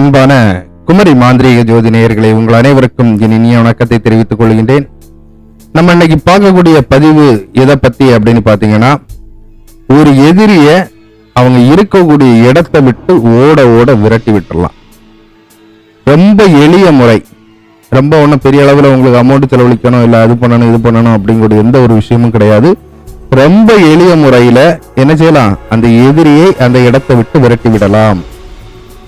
அன்பான குமரி மாந்திரீக ஜோதி நேயர்களை உங்கள் அனைவருக்கும் என் இனிய வணக்கத்தை தெரிவித்துக் கொள்கின்றேன். நம்ம இன்னைக்கு பார்க்கக்கூடிய பதிவு எதை பத்தி அப்படின்னு பாத்தீங்கன்னா ஒரு எதிரிய அவங்க இருக்கக்கூடிய இடத்தை விட்டு ஓட ஓட விரட்டி விட்டுடலாம் ரொம்ப எளிய முறை. ரொம்ப ஒன்றும் பெரிய அளவில் உங்களுக்கு அமௌண்ட் செலவழிக்கணும் இல்லை அது பண்ணணும் இது பண்ணணும் அப்படிங்கிற எந்த ஒரு விஷயமும் கிடையாது. ரொம்ப எளிய முறையில் என்ன செய்யலாம்? அந்த எதிரியை அந்த இடத்தை விட்டு விரட்டி விடலாம்.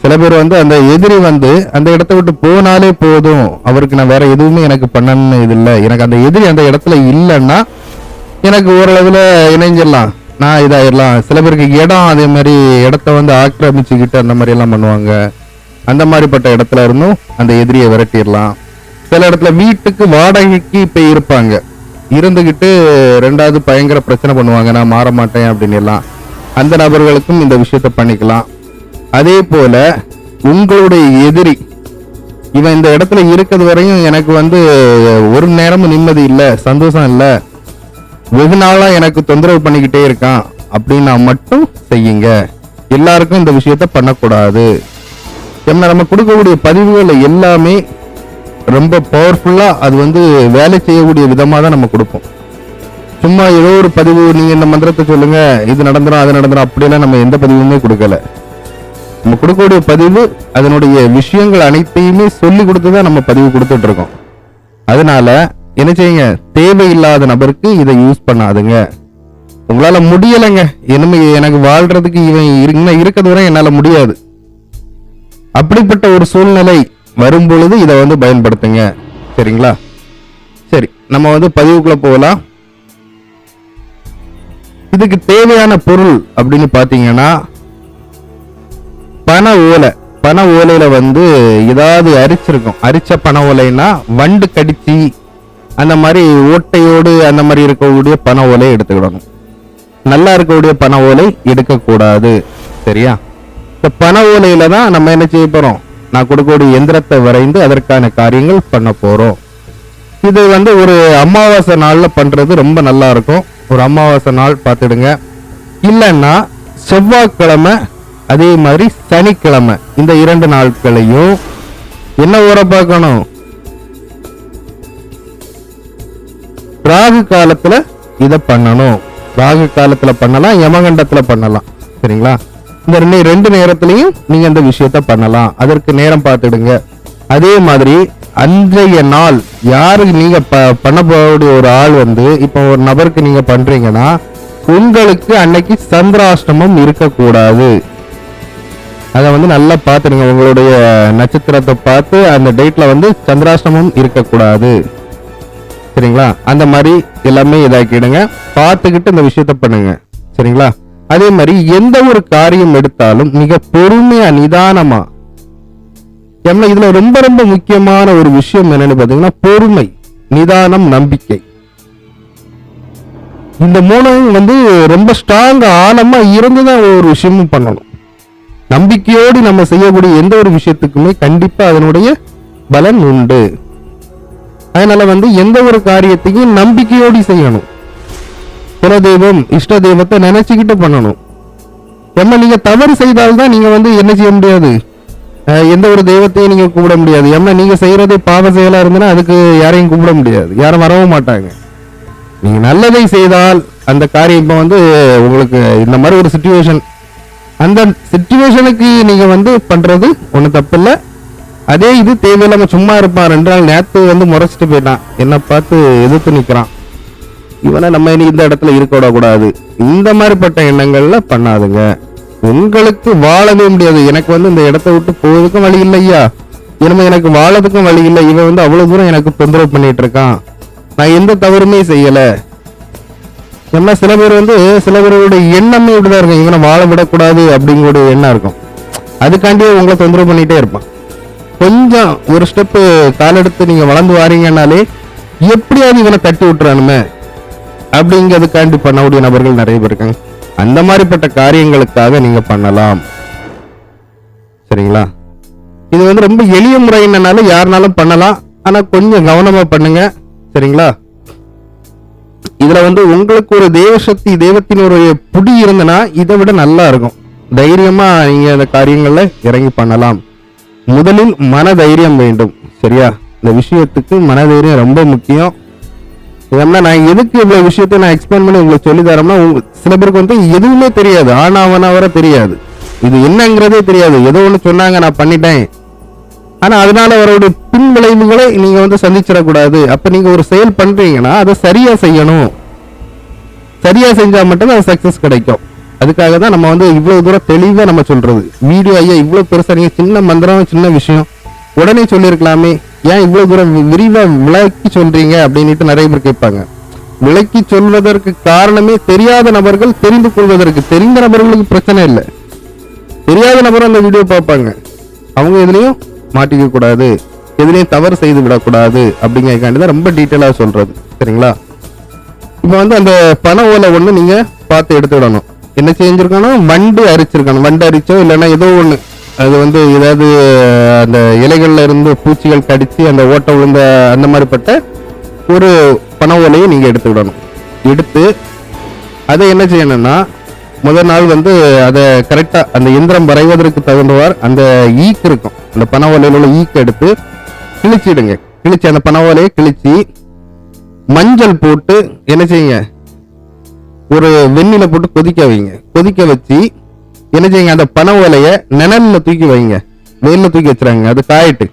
சில பேர் வந்து அந்த எதிரி வந்து அந்த இடத்த விட்டு போனாலே போதும். அவருக்கு நான் வேற எதுவுமே எனக்கு பண்ணணும்னு இது இல்லை. எனக்கு அந்த எதிரி அந்த இடத்துல இல்லைன்னா எனக்கு ஓரளவில் இணைஞ்சிடலாம். நான் இதாயிடலாம். சில பேருக்கு இடம் அதே மாதிரி இடத்த வந்து ஆக்கிரமிச்சுக்கிட்டு அந்த மாதிரி எல்லாம் பண்ணுவாங்க. அந்த மாதிரிப்பட்ட இடத்துல இருந்தும் அந்த எதிரியை விரட்டிடலாம். சில இடத்துல வீட்டுக்கு வாடகைக்கு இப்போ இருப்பாங்க. இருந்துகிட்டு ரெண்டாவது பயங்கர பிரச்சனை பண்ணுவாங்க. நான் மாற மாட்டேன் அப்படின்னு எல்லாம். அந்த நபர்களுக்கும் இந்த விஷயத்த பண்ணிக்கலாம். அதே போல உங்களுடைய எதிரி இவன் இந்த இடத்துல இருக்கிறது வரையும் எனக்கு வந்து ஒரு நேரமும் நிம்மதி இல்லை சந்தோஷம் இல்லை. வெகு நாளா எனக்கு தொந்தரவு பண்ணிக்கிட்டே இருக்கான். அப்படின்னா மட்டும் செய்யுங்க. எல்லாருக்கும் இந்த விஷயத்த பண்ணக்கூடாது. ஏன்னா நம்ம கொடுக்கக்கூடிய பதிவுகள் எல்லாமே ரொம்ப பவர்ஃபுல்லாக அது வந்து வேலை செய்யக்கூடிய விதமாக தான் நம்ம கொடுப்போம். சும்மா ஏதோ ஒரு பதிவு நீங்கள் இந்த மந்திரத்தை சொல்லுங்கள் இது நடந்துடும் அது நடந்துடும் அப்படிலாம் நம்ம எந்த பதிவுமே கொடுக்கல. நம்ம கொடுக்கக்கூடிய பதிவு அதனுடைய விஷயங்கள் அனைத்தையுமே சொல்லி கொடுத்து தான் நம்ம பதிவு கொடுத்துட்டு இருக்கோம் அதனால என்ன செய்யுங்க? தேவையில்லாத நபருக்கு இதை யூஸ் பண்ணாதுங்க. உங்களால முடியலைங்க. இனிமே எனக்கு வாழ்றதுக்கு இவன் இரு- இன்னும் இருக்கிறது வரை என்னால முடியாது. அப்படிப்பட்ட ஒரு சூழ்நிலை வரும் பொழுது இதை வந்து பயன்படுத்துங்க. சரிங்களா? சரி நம்ம வந்து பதிவுக்குள்ள போகலாம். இதுக்கு தேவையான பொருள் அப்படின்னு பார்த்தீங்கன்னா பனை ஓலை பனை ஓலையில வந்து ஏதாவது அரிச்சிருக்கும். அரிச்ச பனை ஓலைன்னா வண்டு கடிச்சி அந்த மாதிரி ஓட்டையோடு அந்த மாதிரி இருக்கக்கூடிய பனை ஓலை எடுத்துக்கிடணும். நல்லா இருக்கக்கூடிய பனை ஓலை எடுக்கக்கூடாது. சரியா? இந்த பனை ஓலையில தான் நம்ம என்ன செய்ய போறோம்? நான் கொடுக்கக்கூடிய எந்திரத்தை வரைந்து அதற்கான காரியங்கள் பண்ண போறோம். இது வந்து ஒரு அமாவாசை நாளில் பண்றது ரொம்ப நல்லா இருக்கும். ஒரு அமாவாசை நாள் பார்த்துடுங்க. இல்லைன்னா செவ்வாய்க்கிழமை அதே மாதிரி சனிக்கிழமை இந்த இரண்டு நாட்களையும் என்ன ஊரை பார்க்கணும்? ராகு காலத்துல இத பண்ணணும். ராகு காலத்துல பண்ணலாம் யமகண்டத்துல பண்ணலாம். சரிங்களா? இந்த ரெண்டு ரெண்டு நேரத்திலையும் நீங்க இந்த விஷயத்த பண்ணலாம். அதற்கு நேரம் பார்த்துடுங்க. அதே மாதிரி அன்றைய நாள் யாருக்கு நீங்க ப- பண்ண போகக்கூடிய ஒரு ஆள் வந்து இப்போ ஒரு நபருக்கு நீங்க பண்றீங்கன்னா உங்களுக்கு அன்னைக்கு சந்திராஷ்டமம் இருக்கக்கூடாது. அதை வந்து நல்லா பார்த்துடுங்க உங்களுடைய நட்சத்திரத்தை பார்த்து அந்த டேட்டில் வந்து சந்திராஷ்டமம் இருக்கக்கூடாது. சரிங்களா? அந்த மாதிரி எல்லாமே இதாக்கிடுங்க. பார்த்துக்கிட்டு இந்த விஷயத்த பண்ணுங்க. சரிங்களா? அதே மாதிரி எந்த ஒரு காரியம் எடுத்தாலும் மிக பொறுமையா நிதானமா ஏன்னா இதுல ரொம்ப ரொம்ப முக்கியமான ஒரு விஷயம் என்னன்னு பாத்தீங்கன்னா பொறுமை நிதானம் நம்பிக்கை. இந்த மூணும் வந்து ரொம்ப ஸ்ட்ராங் ஆழமா இருந்துதான் ஒரு விஷயமும் பண்ணணும். நம்பிக்கையோடு நம்ம செய்யக்கூடிய எந்த ஒரு விஷயத்துக்குமே கண்டிப்பா அதனுடைய பலன் உண்டு. அதனால வந்து எந்த ஒரு காரியத்தையும் நம்பிக்கையோடு செய்யணும். குலதெய்வம் இஷ்ட தெய்வத்தை நினைச்சுக்கிட்டு பண்ணணும். ஏன்னா நீங்க தவறு செய்தால்தான் நீங்க வந்து என்ன செய்ய முடியாது? எந்த ஒரு தெய்வத்தையும் நீங்க கூப்பிட முடியாது. ஏன்னா நீங்க செய்யறதே பாவ செயலா இருந்ததுன்னா அதுக்கு யாரையும் கூப்பிட முடியாது. யாரும் வரவும் மாட்டாங்க. நீங்க நல்லதை செய்தால் அந்த காரியம் இப்போ வந்து உங்களுக்கு இந்த மாதிரி ஒரு சுச்சுவேஷன் அந்த சுச்சுவேஷனுக்கு நீங்கள் வந்து பண்ணுறது ஒன்றும் தப்பு இல்லை அதே இது தேவையில்லாமல் சும்மா இருப்பான். ரெண்டு நாள் நேற்று வந்து முறைச்சிட்டு போயிட்டான். என்னை பார்த்து எதிர்த்து நிற்கிறான் இவனை நம்ம இனி இந்த இடத்துல இருக்க விடக்கூடாது. இந்த மாதிரிப்பட்ட எண்ணங்கள்ல பண்ணாதுங்க. உங்களுக்கு வாழவே முடியாது. எனக்கு வந்து இந்த இடத்த விட்டு போவதுக்கும் வழி இல்லையா இனிமே எனக்கு வாழறதுக்கும் வழி இல்லை. இவன் வந்து அவ்வளவு தூரம் எனக்கு தொந்தரவு பண்ணிட்டு இருக்கான். நான் எந்த தவறுமே செய்யலை. ஏன்னா சில பேர் வந்து சில பேருடைய எண்ணமே இப்படிதான் இருக்கும். இவனை வாழ விடக்கூடாது அப்படிங்கிற எண்ணம் இருக்கும். அதுக்காண்டியே உங்களை தொந்தரவு பண்ணிட்டே இருப்பான். கொஞ்சம் ஒரு ஸ்டெப்பு காலெடுத்து நீங்க வளர்ந்து வாரீங்கன்னாலே எப்படியாவது இவனை தட்டி விட்டுறானுமே அப்படிங்கிறதுக்காண்டி பண்ணக்கூடிய நபர்கள் நிறைய பேர் இருக்காங்க. அந்த மாதிரிப்பட்ட காரியங்களுக்காக நீங்க பண்ணலாம். சரிங்களா? இது வந்து ரொம்ப எளிய முறை என்னன்னாலும் யாருனாலும் பண்ணலாம். ஆனா கொஞ்சம் கவனமா பண்ணுங்க. சரிங்களா? இதுல வந்து உங்களுக்கு ஒரு தேவசக்தி தெய்வத்தினுடைய புடி இருந்தனா இதை விட நல்லா இருக்கும். தைரியமா நீங்க அந்த காரியங்கள்ல இறங்கி பண்ணலாம். முதலில் மன தைரியம் வேண்டும் சரியா? இந்த விஷயத்துக்கு மனதைரியம் ரொம்ப முக்கியம். ஏன்னா நான் எதுக்கு இவ்வளவு விஷயத்தை நான் எக்ஸ்பிளைன் பண்ணி உங்களுக்கு சொல்லி தரோம்னா உங்க- சில பேருக்கு வந்து எதுவுமே தெரியாது. ஆனாவனா வர தெரியாது. இது என்னங்கிறதே தெரியாது. ஏதோ ஒன்று சொன்னாங்க நான் பண்ணிட்டேன். ஆனால் அதனால அவரோட பின் விளைவுகளை நீங்க வந்து சந்திச்சிடக்கூடாது. அப்போ நீங்க ஒரு செயல் பண்றீங்கன்னா அதை சரியா செய்யணும். சரியா செஞ்சா மட்டும்தான் அது சக்சஸ் கிடைக்கும். அதுக்காக தான் நம்ம வந்து இவ்வளவு தூரம் தெளிவாக நம்ம சொல்றது. வீடியோ ஐயா இவ்வளவு பெருசா நீங்க சின்ன மந்திரம் சின்ன விஷயம். உடனே சொல்லியிருக்கலாமே ஏன் இவ்வளவு தூரம் விரிவாக விரிவா விளக்கி சொல்றீங்க அப்படின்ட்டு நிறைய பேர் கேட்பாங்க. விளக்கி சொல்வதற்கு காரணமே தெரியாத நபர்கள் தெரிந்து கொள்வதற்கு. தெரிந்த நபர்களுக்கு பிரச்சனை இல்லை. தெரியாத நபரும் அந்த வீடியோ பார்ப்பாங்க. அவங்க எதுலயும் மாட்டிக்க கூடாது எதுலயும் தவறு செய்து விடக்கூடாது அப்படிங்கறதுக்காண்டி தான் ரொம்ப டீட்டெயிலாக சொல்றது. சரிங்களா? இப்போ வந்து அந்த பண ஓலை ஒன்று நீங்க பார்த்து எடுத்துடணும் என்ன செஞ்சுருக்கணும்? வண்டு அரிச்சிருக்கணும். வண்டு அரிச்சோ இல்லைன்னா ஏதோ ஒன்று அது வந்து ஏதாவது அந்த இலைகளில் இருந்து பூச்சிகள் கடித்து அந்த ஓட்டை விழுந்த அந்த மாதிரிப்பட்ட ஒரு பண ஓலையை எடுத்து விடணும். எடுத்து அதை என்ன செய்யணும்னா முதல் நாள் வந்து அதை கரெக்டாக அந்த இயந்திரம் வரைவதற்கு தகுந்தவார் அந்த ஈக்கு இருக்கும். அந்த பனை ஓலையில் உள்ள ஈக்கு எடுத்து கிழிச்சிடுங்க. கிழிச்சு அந்த பனை ஓலையை கிழிச்சு மஞ்சள் போட்டு என்ன செய்யுங்க? ஒரு வெண்ணில போட்டு கொதிக்க வைங்க. கொதிக்க வச்சு என்ன செய்யுங்க? அந்த பனை ஓலையை நிழல்ல தூக்கி வைங்க. வெயிலில் தூக்கி வச்சுறாங்க அது காயிட்டு.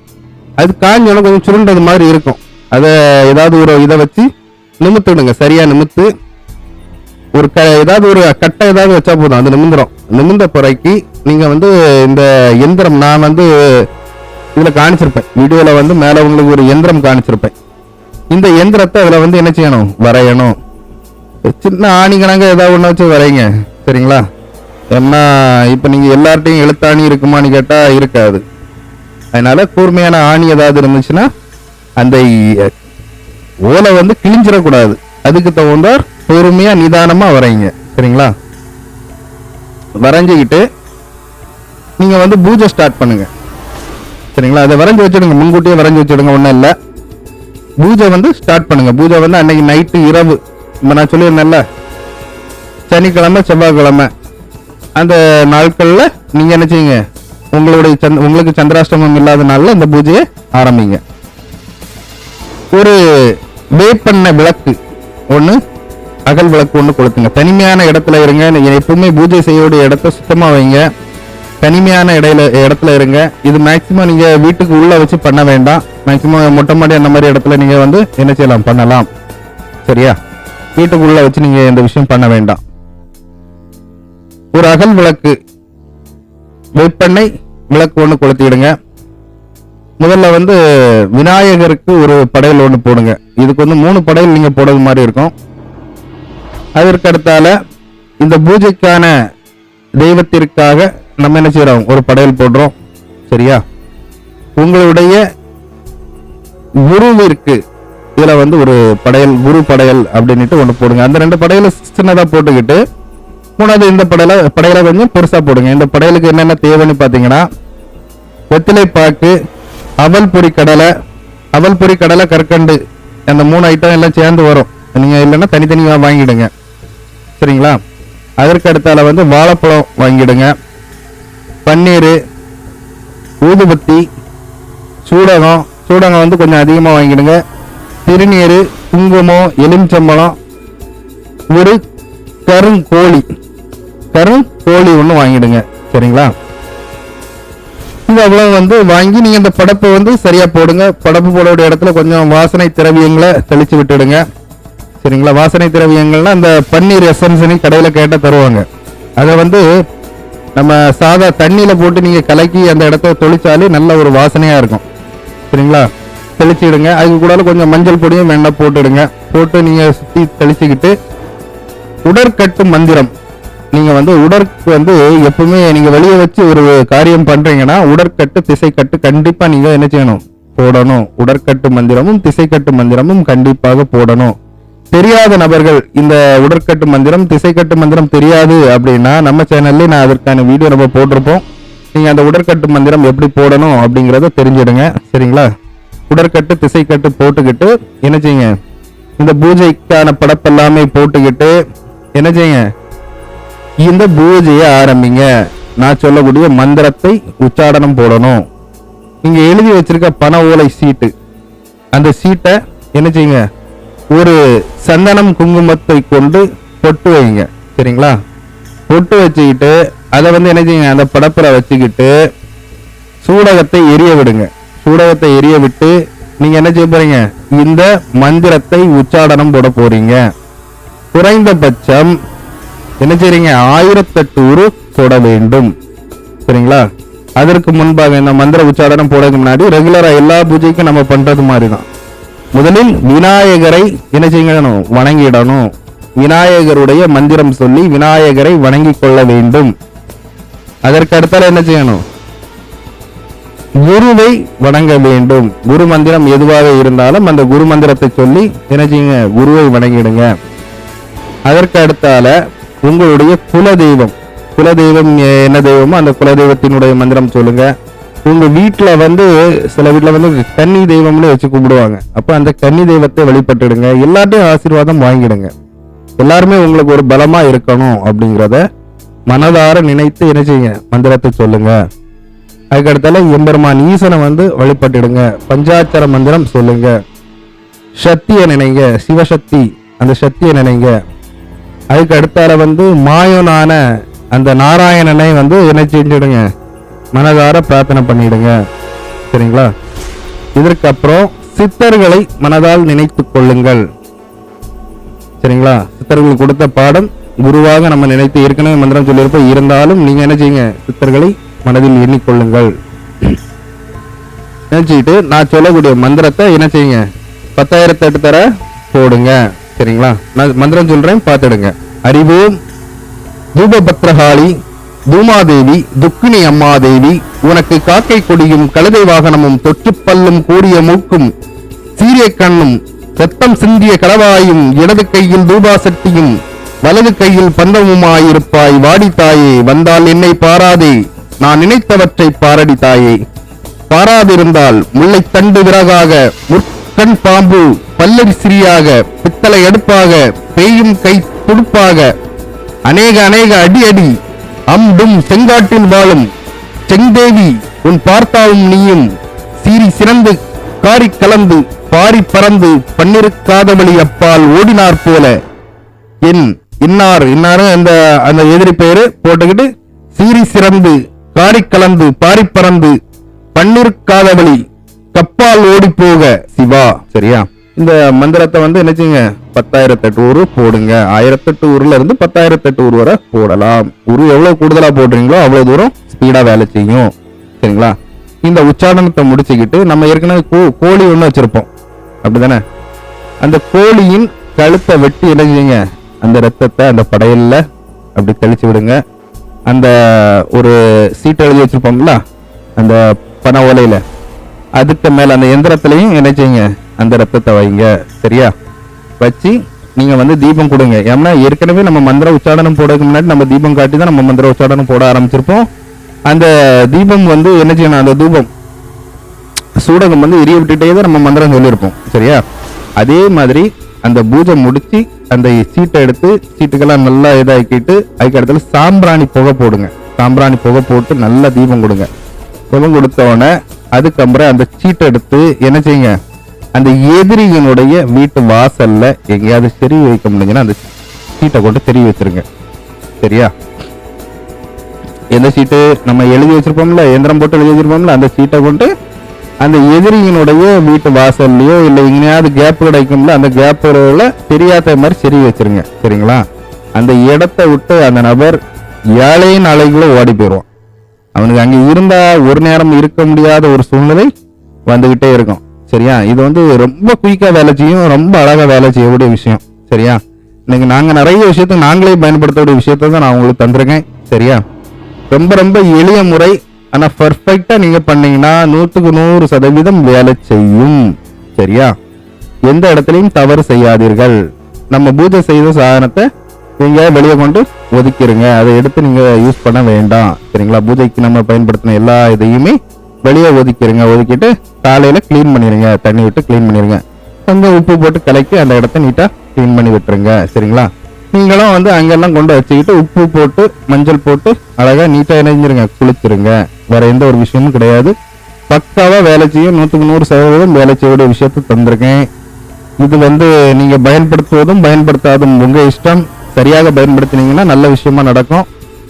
அது காஞ்சோட கொஞ்சம் சுருண்டது மாதிரி இருக்கும். அதை ஏதாவது ஒரு இதை வச்சு நிமித்துடுங்க. சரியாக நிமித்து ஒரு க ஏதாவது ஒரு கட்டை ஏதாவது வச்சா போதும். அது நிமிந்துடும் நிமிந்த பிறகு நீங்கள் வந்து இந்த எந்திரம் நான் வந்து இதில் காணிச்சிருப்பேன். வீடியோவில் வந்து மேலே உங்களுக்கு ஒரு எந்திரம் காணிச்சிருப்பேன். இந்த எந்திரத்தை அதில் வந்து என்ன செய்யணும்? வரையணும். சின்ன ஆணிகணங்க ஏதாவது ஒன்று வச்சு வரைங்க சரிங்களா? ஏன்னா இப்போ நீங்கள் எல்லார்ட்டையும் எழுத்தாணி இருக்குமான்னு கேட்டால் இருக்காது. அதனால கூர்மையான ஆணி ஏதாவது இருந்துச்சுன்னா அந்த ஓலை வந்து கிழிஞ்சிடக்கூடாது. அதுக்கு தகுந்தார் பொறுமையா நிதானமா வரைங்க சரிங்களா? வரைஞ்சிக்கிட்டு நீங்க வந்து பூஜை ஸ்டார்ட் பண்ணுங்க. சரிங்களா? அதை வரைஞ்சி வச்சிடுங்க. முன்கூட்டியே வரைஞ்சி வச்சிடுங்க. ஒன்றும் இல்லை. பூஜை வந்து ஸ்டார்ட் பண்ணுங்க. பூஜை வந்து அன்னைக்கு நைட்டு இரவு. இப்போ நான் சொல்லியிருந்தேன்ல. சனிக்கிழமை செவ்வாய்க்கிழமை. அந்த நாட்களில் நீங்க என்ன செய்யுங்க? உங்களுடைய சந்த் உங்களுக்கு சந்திராஷ்டமம் இல்லாத நாளில் இந்த பூஜையை ஆரம்பிங்க. ஒரு வேப்பெண்ண விளக்கு. ஒன்று அகல் விளக்கு ஒன்று கொளுத்துங்க தனிமையான இடத்துல இருங்க. எப்பவுமே பூஜை செய்யக்கூடிய இடத்த சுத்தமாக வைங்க. தனிமையான இடையில இடத்துல இருங்க. இது மேக்சிமம் நீங்கள் வீட்டுக்கு உள்ளே வச்சு பண்ண வேண்டாம். மேக்சிமம் மொட்டை மாடி அந்த மாதிரி இடத்துல நீங்கள் வந்து என்ன செய்யலாம்? பண்ணலாம். சரியா? வீட்டுக்குள்ள வச்சு நீங்கள் இந்த விஷயம் பண்ண வேண்டாம். ஒரு அகல் விளக்கு வேப்பெண்ணெய் விளக்கு ஒன்று கொளுத்திடுங்க. முதல்ல வந்து விநாயகருக்கு ஒரு படையல் ஒன்று போடுங்க. இதுக்கு வந்து மூணு படையல் நீங்கள் போடுறது மாதிரி இருக்கும். அதற்கடுத்தால இந்த பூஜைக்கான தெய்வத்திற்காக நம்ம என்ன செய்கிறோம் ஒரு படையல் போடுறோம். சரியா? உங்களுடைய குருவிற்கு இதுல வந்து ஒரு படையல் குரு படையல் அப்படின்ட்டு ஒன்று போடுங்க. அந்த ரெண்டு படையலை சின்னதா போட்டுக்கிட்டு மூணாவது இந்த படையல படையலை கொஞ்சம் பெருசா போடுங்க. இந்த படையலுக்கு என்னென்ன தேவைன்னு பாத்தீங்கன்னா வெத்திலை பாக்கு அவல் பொரி கடலை அவல் பொரி கடலை கற்கண்டு அந்த மூணு ஐட்டம் எல்லாம் சேர்ந்து வரும். நீங்க இல்லைன்னா தனித்தனியா வாங்கிடுங்க. சரிங்களா? அதற்கு அடுத்தால வந்து வாழைப்பழம் வாங்கிடுங்க. பன்னீர் ஊதுபத்தி சூடகம் சூடகம் வந்து கொஞ்சம் அதிகமாக வாங்கிடுங்க. திருநீர் குங்குமம் எலுமிச்சம்பழம் ஒரு கருங்கோழி. கருங்கோழி ஒன்று வாங்கிடுங்க. சரிங்களா? இது அவ்வளோ வந்து வாங்கி நீங்கள் இந்த படப்பை வந்து சரியாக போடுங்க. படப்பு போடக்கூடிய இடத்துல கொஞ்சம் வாசனை திரவியங்களை தெளித்து விட்டுடுங்க. சரிங்களா? வாசனை திரவியங்கள்னா அந்த பன்னீர் எசன்ஸ்னு கடையில் கேட்டால் தருவாங்க. அதை வந்து நம்ம சாதா தண்ணியில் போட்டு நீங்கள் கலக்கி அந்த இடத்த தொளிச்சாலே நல்ல ஒரு வாசனையாக இருக்கும். சரிங்களா? தெளிச்சிடுங்க. அதுக்கு கூட கொஞ்சம் மஞ்சள் பொடியும் வேண்டாம் போட்டுடுங்க. போட்டு நீங்கள் சுற்றி தெளிச்சுக்கிட்டு உடற்கட்டு மந்திரம். நீங்கள் வந்து உடற்கு வந்து எப்பவுமே நீங்கள் வெளியே வச்சு ஒரு காரியம் பண்ணுறீங்கன்னா உடற்கட்டு திசைக்கட்டு கண்டிப்பாக நீங்கள் என்ன செய்யணும்? போடணும். உடற்கட்டு மந்திரமும் திசைக்கட்டு மந்திரமும் கண்டிப்பாக போடணும். தெரியாத நபர்கள் இந்த உடற்கட்டு மந்திரம் திசைக்கட்டு மந்திரம் தெரியாது அப்படின்னா நம்ம சேனல்ல நான் அதற்கான வீடியோ நம்ம போட்டிருப்போம். நீங்க அந்த உடற்கட்டு மந்திரம் எப்படி போடணும் அப்படிங்கிறத தெரிஞ்சிடுங்க. சரிங்களா? உடற்கட்டு திசைக்கட்டு போட்டுக்கிட்டு என்ன செய்யுங்க? இந்த பூஜைக்கான படப்பெல்லாமே போட்டுக்கிட்டு என்ன செய்யுங்க? இந்த பூஜையை ஆரம்பிங்க. நான் சொல்லக்கூடிய மந்திரத்தை உச்சாடனம் போடணும். நீங்க எழுதி வச்சிருக்க பண ஓலை சீட்டு அந்த சீட்டை என்ன செய்யுங்க? ஒரு சந்தனம் குங்குமத்தை கொண்டு பொட்டு வைங்க. சரிங்களா? பொட்டு வச்சுக்கிட்டு அதை வந்து என்ன செய்யுங்க அந்த படப்புல வச்சுக்கிட்டு சூடகத்தை எரிய விடுங்க. சூடகத்தை எரிய விட்டு நீங்க என்ன செய்ய போறீங்க? இந்த மந்திரத்தை உச்சாடனம் போட போறீங்க. குறைந்தபட்சம் என்ன செய்றீங்க? ஆயிரத்தெட்டு உரு போட வேண்டும். சரிங்களா? அதற்கு முன்பாக இந்த மந்திர உச்சாடனம் போடுறதுக்கு முன்னாடி ரெகுலரா எல்லா பூஜைக்கும் நம்ம பண்றது மாதிரி தான் முதலில் விநாயகரை என்ன செய்யணும்? வணங்கிடணும். விநாயகருடைய மந்திரம் சொல்லி விநாயகரை வணங்கிக் கொள்ள வேண்டும். அதற்கு அடுத்தால என்ன செய்யணும்? குருவை வணங்க வேண்டும். குரு மந்திரம் எதுவாக இருந்தாலும் அந்த குரு மந்திரத்தை சொல்லி என்ன செய்யுங்க? குருவை வணங்கிடுங்க. அதற்கு அடுத்தால உங்களுடைய குல தெய்வம் குல தெய்வம் என்ன தெய்வமோ அந்த குல தெய்வத்தினுடைய மந்திரம் சொல்லுங்க. உங்க வீட்டுல வந்து சில வீட்டுல வந்து கன்னி தெய்வம்னு வச்சு கும்பிடுவாங்க. அப்ப அந்த கன்னி தெய்வத்தை வழிபட்டுடுங்க. எல்லார்ட்டையும் ஆசீர்வாதம் வாங்கிடுங்க. எல்லாருமே உங்களுக்கு ஒரு பலமா இருக்கணும் அப்படிங்கிறத மனதார நினைத்து என்ன செய்யுங்க? மந்திரத்தை சொல்லுங்க. அதுக்கடுத்தால எம்பெருமான் ஈசனை வந்து வழிபட்டுடுங்க. பஞ்சாட்சர மந்திரம் சொல்லுங்க. சக்தியை நினைங்க. சிவசக்தி அந்த சக்தியை நினைங்க. அதுக்கு அடுத்தால வந்து மாயோனான அந்த நாராயணனை வந்து என்ன செஞ்சிடுங்க? மனதார பிரார்த்தனை பண்ணிடுங்க. சரிங்களா? இதற்கு அப்புறம் சித்தர்களை மனதால் நினைத்து கொள்ளுங்கள். சரிங்களா? சித்தர்கள் கொடுத்த பாடம் குருவாக நம்ம நினைத்து ஏற்கனவே மந்திரம் சொல்லியிருப்போம். இருந்தாலும் நீங்க என்ன செய்யுங்க? சித்தர்களை மனதில் எண்ணிக்கொள்ளுங்கள். நினைச்சுக்கிட்டு நான் சொல்லக்கூடிய மந்திரத்தை என்ன செய்யுங்க? பத்தாயிரத்தி எட்டு தர போடுங்க. சரிங்களா? நான் மந்திரம் சொல்றேன் பார்த்துடுங்க. அறிவோம். தூபபத்ரகாளி தூமாதேவி துக்கினி அம்மாதேவி உனக்கு காக்கை கொடியும் கழுதை வாகனமும் தொற்றுப்பல்லும் கூடிய மூக்கும் சீரிய கண்ணும் ரத்தம் சிந்திய கடவாயும் இடது கையில் தூபாசட்டியும் வலது கையில் பந்தமுமாயிருப்பாய் வாடித்தாயே வந்தால் என்னை பாராதே நான் நினைத்தவற்றை பாரடி தாயே. பாராதிருந்தால் முல்லைத்தண்டு விறகாக முற்கண் பாம்பு பல்லரி சிறியாக பித்தளை அடுப்பாக பேயும் கை துடுப்பாக அநேக அநேக அடி அடி அம்பும் செங்காட்டில் வாழும் செங்கேவி உன் பார்த்தாவும் நீயும் சீறி சிறந்து காரி கலந்து பாரி பறந்து பன்னிருக்காதவழி அப்பால் ஓடினார் போல. என் இன்னார் இன்னாரு அந்த அந்த எதிரி பெயரு போட்டுக்கிட்டு சீரி சிறந்து காரி கலந்து பாரி பறந்து பன்னிருக்காதவழி கப்பால் ஓடி போக சிவா. சரியா? இந்த மந்திரத்தை வந்து என்ன செய்யுங்க? பத்தாயிரத்தெட்டு ஊரு போடுங்க. ஆயிரத்தெட்டு ஊர்ல இருந்து பத்தாயிரத்தெட்டு ஊர் வரை போடலாம். உரு எவ்வளவு கூடுதலா போடுறீங்களோ அவ்வளவு தூரம் ஸ்பீடா வேலை செய்யும். சரிங்களா? இந்த உச்சாரணத்தை முடிச்சுக்கிட்டு நம்ம ஏற்கனவே கோ- கோழி ஒண்ணு வச்சிருப்போம். அப்படிதானே? அந்த கோழியின் கழுத்தை வெட்டி இணைஞ்சிங்க அந்த ரத்தத்தை அந்த படையல்ல அப்படி தெளிச்சு விடுங்க. அந்த ஒரு சீட்டை எழுதி வச்சிருப்போம்ல? அந்த பண ஓலையில. அதுக்கு மேல அந்த எந்திரத்திலையும் இணைச்சிங்க அந்த ரத்தத்தை வைங்க. சரியா? வச்சு நீங்க வந்து தீபம் கொடுங்க. ஏன்னா ஏற்கனவே நம்ம மந்திர உச்சாடனம் போடுறதுக்கு முன்னாடி நம்ம தீபம் காட்டி தான் நம்ம மந்திர உச்சாடனம் போட ஆரம்பிச்சிருப்போம். அந்த தீபம் வந்து என்ன செய்யணும்? அந்த தூபம் சூடகம் வந்து எரிய விட்டுட்டே தான் நம்ம மந்திரம் சொல்லியிருப்போம். சரியா? அதே மாதிரி அந்த பூஜை முடிச்சு அந்த சீட்டை எடுத்து சீட்டுக்கெல்லாம் நல்லா இதாக்கிட்டு அதுக்கு இடத்துல சாம்பிராணி புகை போடுங்க. சாம்பிராணி புகை போட்டு நல்லா தீபம் கொடுங்க. தீபம் கொடுத்த உடனே அதுக்கப்புறம் அந்த சீட்டை எடுத்து என்ன செய்யுங்க? அந்த எதிரியினுடைய வீட்டு வாசல்ல எங்கேயாவது செருவி வைக்க முடியுங்கன்னா அந்த சீட்டை கொண்டு தெரிய வச்சிருங்க. சரியா? எந்த சீட்டு நம்ம எழுதி வச்சிருப்போம்ல எந்திரம் போட்டு எழுதி வச்சிருப்போம்ல அந்த சீட்டை கொண்டு அந்த எதிரியினுடைய வீட்டு வாசல்லையோ இல்லை எங்கேயாவது கேப் கிடைக்கும்ல அந்த கேப்புல தெரியாத மாதிரி செருவி வச்சிருங்க. சரிங்களா? அந்த இடத்த விட்டு அந்த நபர் ஏழையின் நாளைக்குள்ள ஓடி போயிடுவான். அவனுக்கு அங்கே இருந்தால் ஒரு நேரம் இருக்க முடியாத ஒரு சூழ்நிலை வந்துகிட்டே இருக்கும். சரியா? இது வந்து ரொம்ப குயிக்காக வேலை செய்யும் ரொம்ப அழகாக வேலை செய்யக்கூடிய விஷயம். சரியா? இன்னைக்கு நாங்கள் நிறைய விஷயத்த நாங்களே பயன்படுத்தக்கூடிய விஷயத்த தான் நான் உங்களுக்கு தந்திருக்கேன். சரியா? ரொம்ப ரொம்ப எளிய முறை. ஆனால் பர்ஃபெக்டாக நீங்கள் பண்ணீங்கன்னா நூற்றுக்கு நூறு சதவீதம் வேலை செய்யும். சரியா? எந்த இடத்துலையும் தவறு செய்யாதீர்கள். நம்ம பூஜை செய்த சாதனத்தை நீங்கள் வெளியே கொண்டு ஒதுக்கிடுங்க அதை எடுத்து நீங்கள் யூஸ் பண்ண வேண்டாம். சரிங்களா? பூஜைக்கு நம்ம பயன்படுத்தின எல்லா இதையுமே வெளியே ஒதுக்கிருங்க ஒதுக்கிட்டு காலையில் க்ளீன் பண்ணிடுங்க தண்ணி விட்டு க்ளீன் பண்ணிடுங்க கொஞ்சம் உப்பு போட்டு கலக்கி அந்த இடத்த நீட்டாக க்ளீன் பண்ணி விட்டுருங்க சரிங்களா? நீங்களும் வந்து அங்கெல்லாம் கொண்டு வச்சுக்கிட்டு உப்பு போட்டு மஞ்சள் போட்டு அழகாக நீட்டாக இணைஞ்சிருங்க குளிச்சிருங்க. வேற எந்த ஒரு விஷயமும் கிடையாது. பக்காவாக வேலை செய்யும் நூற்றுக்கு நூறு சதவீதம் வேலை செய்யக்கூடிய விஷயத்தை தந்திருக்கேன். இது வந்து நீங்கள் பயன்படுத்துவதும் பயன்படுத்தாதும் உங்கள் இஷ்டம். சரியாக பயன்படுத்தினீங்கன்னா நல்ல விஷயமா நடக்கும்.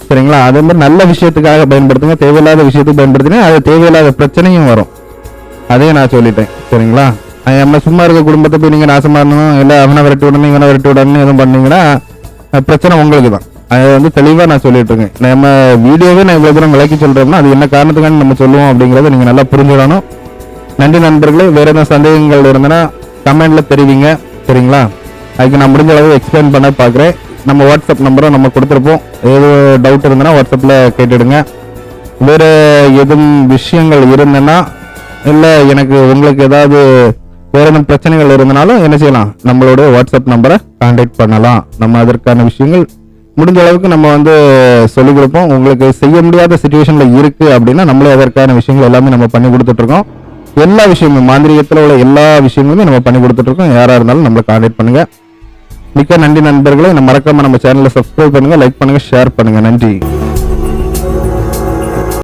சரிங்களா? அதே மாதிரி நல்ல விஷயத்துக்காக பயன்படுத்துங்க. தேவையில்லாத விஷயத்துக்கு பயன்படுத்தினா அது தேவையில்லாத பிரச்சனையும் வரும். அதையும் நான் சொல்லிட்டேன். சரிங்களா? நம்ம சும்மா இருக்க குடும்பத்தை போய் நீங்கள் நாசமாக இருந்தோம் இல்லை அவனை விரட்டி விடணும் இவனை விரட்டி விடணும்னு எதுவும் பண்ணீங்கன்னா பிரச்சனை உங்களுக்கு தான். அதை வந்து தெளிவாக நான் சொல்லிட்டு இருக்கேன். நம்ம வீடியோவே நான் இவ்வளோ தூரம் விளக்கி சொல்கிறோம்னா அது என்ன காரணத்துக்காண்டி நம்ம சொல்லுவோம் அப்படிங்கிறத நீங்கள் நல்லா புரிஞ்சுடணும் நன்றி நண்பர்களே. வேறு எதுவும் சந்தேகங்கள் இருந்தனா கமெண்ட்ல தெரிவிங்க. சரிங்களா? அதுக்கு நான் முடிஞ்ச அளவு எக்ஸ்பிளைன் பண்ண பார்க்குறேன். நம்ம வாட்ஸ்அப் நம்பரும் நம்ம கொடுத்துருப்போம். ஏதோ டவுட் இருந்ததுன்னா வாட்ஸ்அப்பில் கேட்டுடுங்க. வேறு எதுவும் விஷயங்கள் இருந்தனா இல்லை எனக்கு உங்களுக்கு ஏதாவது வேற எதுவும் பிரச்சனைகள் இருந்தனாலும் என்ன செய்யலாம்? நம்மளோட வாட்ஸ்அப் நம்பரை கான்டாக்ட் பண்ணலாம். நம்ம அதற்கான விஷயங்கள் முடிஞ்ச அளவுக்கு நம்ம வந்து சொல்லிக் கொடுப்போம். உங்களுக்கு செய்ய முடியாத சுச்சுவேஷனில் இருக்குது அப்படின்னா நம்மளே அதற்கான விஷயங்கள் எல்லாமே நம்ம பண்ணி கொடுத்துட்ருக்கோம் எல்லா விஷயமும் மாந்திரிகத்தில் உள்ள எல்லா விஷயங்களுமே நம்ம பண்ணி கொடுத்துட்ருக்கோம் யாராக இருந்தாலும் நம்மளை கான்டாக்ட் பண்ணுங்கள் மிக்க நன்றி நண்பர்களே. நம்ம மறக்காம நம்ம சேனலை சப்ஸ்கிரைப் பண்ணுங்க லைக் பண்ணுங்க ஷேர் பண்ணுங்க. நன்றி.